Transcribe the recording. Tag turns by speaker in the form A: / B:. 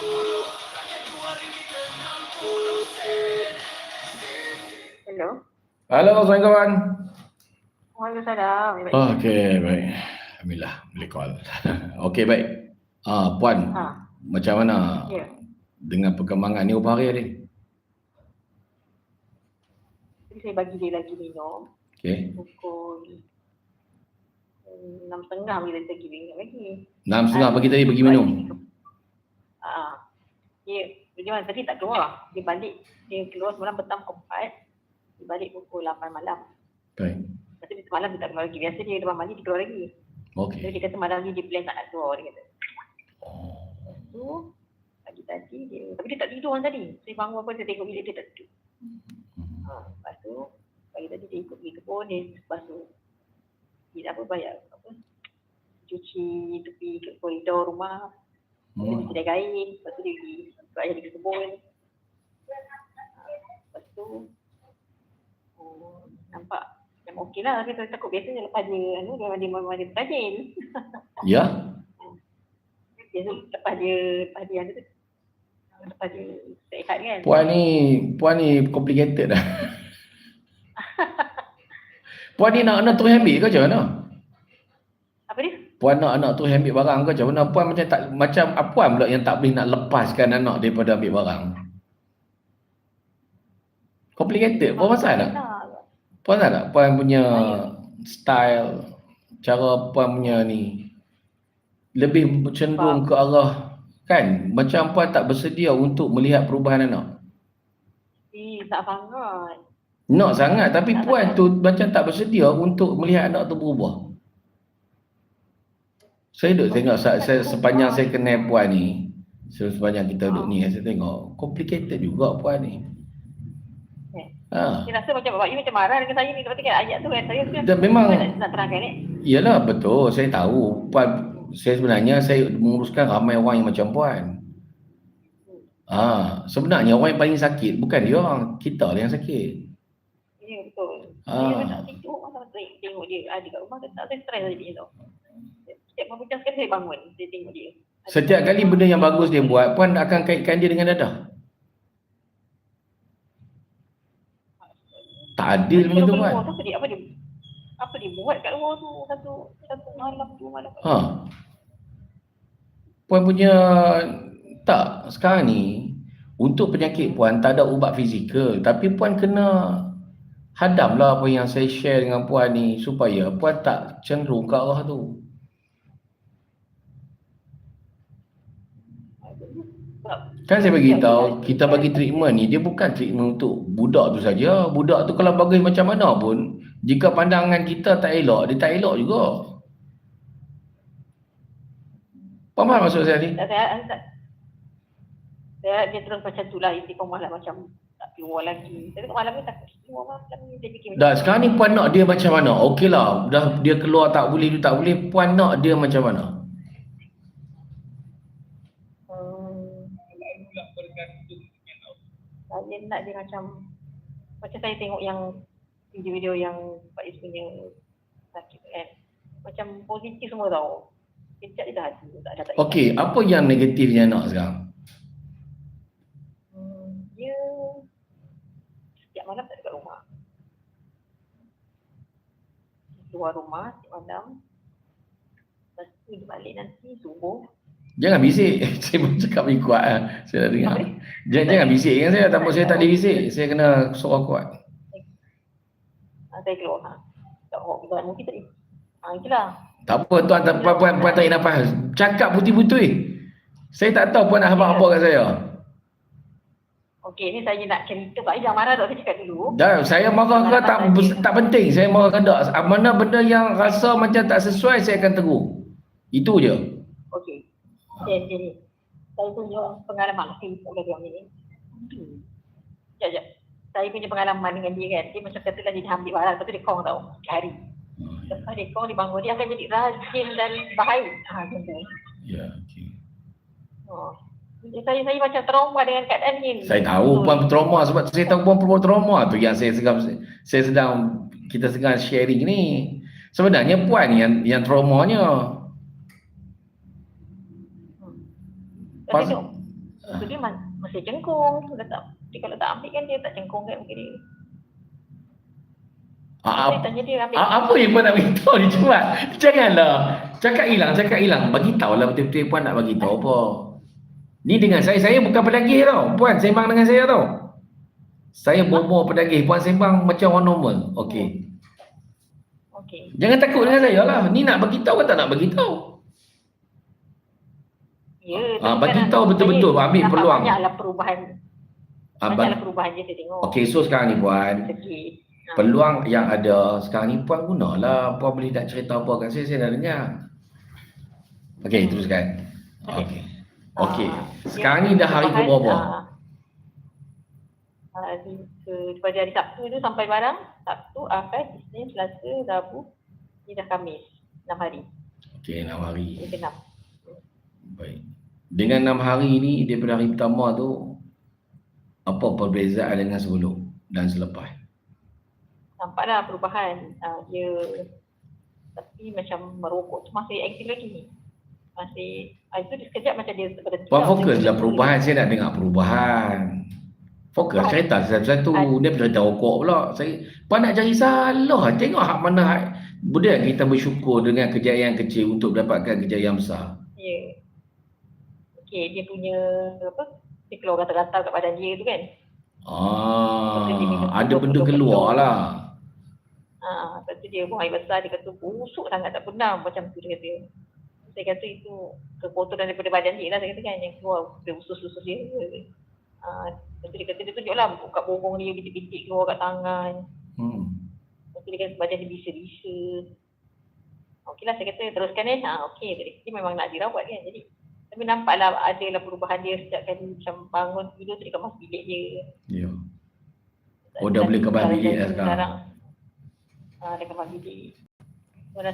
A: Hello.
B: Halo, Assalamualaikum kawan.
A: Waalaikumsalam. Baik.
B: Okey, baik. Alhamdulillah, boleh call. Okey, baik. Ah, Puan,
A: Ha,
B: macam mana
A: ya.
B: dengan perkembangan ni berapa hari ni?
A: Saya bagi dia lagi minum
B: Okey.
A: pukul enam setengah bila saya pergi minum lagi.
B: Enam setengah pagi tadi pergi minum.
A: Ah, dia dia tadi tak keluar. Dia balik dia keluar semalam petang pukul empat. Dia balik pukul 8 malam.
B: Baik.
A: Lepas tu dia semalam dia tak keluar lagi. Biasa dia lepas mandi dia keluar lagi.
B: Okey.
A: Jadi dia kata malam ni dia plan tak nak keluar dia kata.
B: Oh.
A: Lepas tu pagi tadi dia tapi dia tak tidur kan tadi. Saya bangun apa saya tengok bilik dia tak tidur. Ha, lepas tu pagi tadi dia ikut pergi kebun dia lepas tu dia apa bayar apa cuci tepi ke koridor rumah
B: Hmm.
A: dia kedai kain lepas tu dia pergi ikut ayah dia ke kebun Ha, lepas tu oh, nampak macam okey lah saya takut biasanya lepas dia anu dia dia memang dia rajin
B: Ya?
A: biasa lepas dia lepas dia tu lepas dia sehat kan
B: Puan ni, puan ni complicated dah. puan ni nak anak terus ambil ke macam mana? Puan nak anak terus ambil barang ke macam mana? Puan macam tak macam apa puan pula yang tak boleh nak lepaskan anak daripada ambil barang? Complicated. Puan pasal tak?
A: Tak.
B: Puan tahu tak? Puan punya style, cara puan punya ni lebih cenderung ke arah kan macam puan tak bersedia untuk melihat perubahan anak.
A: Eh, tak sangat.
B: Nak sangat tapi puan tu macam tak bersedia untuk melihat anak tu berubah. Saya duduk tengok sa- saya, sepanjang saya kenal puan ni, se- sepanjang kita duduk ni saya tengok complicated juga puan ni.
A: Eh.
B: Ha.
A: Saya rasa macam Bapak You macam marah dengan saya ni. Lepas tu kan ayat tu kan saya tu kan.
B: Dan memang
A: nak, nak terangkan ni.
B: Yalah betul, saya tahu. Puan saya sebenarnya saya menguruskan ramai orang yang macam puan. Ah, sebenarnya orang yang paling sakit bukan dia orang, kita lah yang sakit.
A: Ya betul.
B: Ah.
A: Dia tak tidur masa saya tengok dia ada kat rumah tak saya stres dia tau. Setiap jam sekali saya bangun saya tengok dia.
B: Setiap kali benda yang bagus dia buat, puan akan kaitkan dia dengan dadah. Tak adil macam tu puan.
A: Apa dia apa dia apa dia buat kat luar tu satu satu malam dua malam.
B: Ha. Puan punya tak sekarang ni untuk penyakit puan tak ada ubat fizikal tapi puan kena hadamlah apa yang saya share dengan puan ni supaya puan tak cenderung ke arah tu. Kan saya bagi tahu kita bagi treatment ni dia bukan treatment untuk budak tu saja. Budak tu kalau bagus macam mana pun jika pandangan kita tak elok dia tak elok juga. Faham maksud saya ni?
A: saya tak saya dia terus macam tu lah isi malam macam tak keluar lagi. Tapi malam ni takut keluar malam ni dia fikir macam
B: Dah sekarang ni puan nak dia macam mana? Okeylah, dah dia keluar tak boleh, dia tak boleh. Puan nak dia macam mana?
A: Hmm, saya nak dia macam macam saya tengok yang video-video yang Pak Yus punya sakit kan. Macam positif semua tau. Kejap dia dah ada tak ada tak
B: Okey, apa yang negatifnya nak sekarang?
A: hmm, dia setiap malam tak dekat rumah. Dia keluar rumah setiap malam lepas tu dia balik nanti subuh
B: Jangan bisik. saya pun cakap lebih kuat lah. Saya dah dengar.
A: Apa?
B: Jangan, jangan bisik dengan saya. Tak saya tak boleh bisik. Saya kena suara kuat.
A: ha, saya keluar ha. tak kita mungkin tadi ha, itulah
B: Tak apa tuan, tak, puan, puan, puan tarik nafas. Cakap putih-putih. Saya tak tahu puan nak apa-apa kat saya.
A: Okey, ni saya nak cerita. Pak Ijah marah tak saya cakap dulu.
B: Dah, saya marah ke tak, tak penting. Saya marah ke tak. Mana benda yang rasa macam tak sesuai, saya akan tegur. Itu je.
A: Jadi saya punya pengalaman saya boleh bilang ni. Hmm. Ya, ya. Saya punya pengalaman dengan dia kan. Dia macam katalah dia dah ambil barang. Lepas tu dia kong tau. Hari. Lepas dia kong, dia bangun. Dia akan jadi rajin dan baik. Ha, macam tu.
B: Ya, okey.
A: Oh. Saya, saya macam trauma dengan keadaan ni.
B: Saya tahu puan trauma sebab saya tahu puan perlu trauma tu yang saya sedang saya sedang kita sedang sharing ni. Sebenarnya puan yang yang traumanya.
A: Hmm.
B: Pas-
A: Tapi tu, dia mas- masih cengkung. Dia, tak, dia kalau tak ambil kan dia tak cengkung kan muka dia.
B: Ah,
A: Saya tanya dia ambil.
B: Ah, apa yang puan nak beritahu ni cepat. Janganlah. Cakap hilang, cakap hilang. Bagi tahulah betul-betul puan nak bagi tahu apa. Ni dengan saya, saya bukan pedagih tau. Puan sembang dengan saya tau. Saya bomo pedagih, puan sembang macam orang normal. Okey.
A: Okey.
B: Jangan takut dengan saya lah. Ni nak bagi tahu ke tak nak bagi tahu?
A: Ya,
B: Ah,
A: tapi
B: bagi tahu betul-betul,
A: saya
B: ambil peluang.
A: Banyaklah perubahan.
B: Ah,
A: Banyaklah
B: bag-
A: perubahan dia saya tengok.
B: Okey, so sekarang ni puan.
A: Segi. Ah.
B: Peluang yang ada sekarang ni puan gunalah. Puan boleh nak cerita apa kat saya, saya dah dengar. Okey, teruskan.
A: Okey.
B: Okey.
A: Ah,
B: Sekarang ni dah hari ke berapa?
A: ah, Hari pada hari Sabtu tu sampai barang Sabtu, Ahad, Isnin, Selasa, Rabu, ni dah Khamis. 6 hari.
B: Okey, enam hari.
A: Ini genap.
B: Baik. Dengan enam hari ni daripada hari pertama tu apa perbezaan dengan sebelum dan selepas?
A: Nampaklah perubahan. Ah, dia tapi macam merokok tu masih aktif lagi. Masih ah, itu sekejap macam dia berhenti.
B: Puan
A: tau.
B: fokuslah
A: Dia-
B: perubahan, saya nak dengar perubahan. Fokus
A: Oh.
B: cerita satu-satu. Dia cerita rokok pula. Saya puan nak cari salah. Tengok hak mana hak. Budaya kita bersyukur dengan kejayaan kecil untuk mendapatkan kejayaan besar.
A: Ya. Okey, dia punya apa? Dia keluar gatal-gatal kat badan dia tu kan. Dia minum
B: Ah, ada benda keluar lah.
A: Ha, lepas tu dia buang air besar, dia kata busuk sangat tak pernah macam tu dia kata. Saya kata itu kekotoran daripada badan dia lah saya kata kan yang keluar dari usus-usus dia. Ha, lepas tu dia kata dia tunjuk lah buka bongong dia bintik-bintik keluar kat tangan.
B: Hmm.
A: Lepas tu dia kata badan dia bisa-bisa. Okey lah saya kata teruskan ni. Ha, okey tadi dia memang nak dirawat kan. Jadi tapi nampaklah ada lah perubahan dia setiap kali macam bangun tidur tu dia kemas bilik dia.
B: Ya. Oh, dah boleh kemas bilik dah sekarang.
A: Ah, dia kemas bilik. So, rasa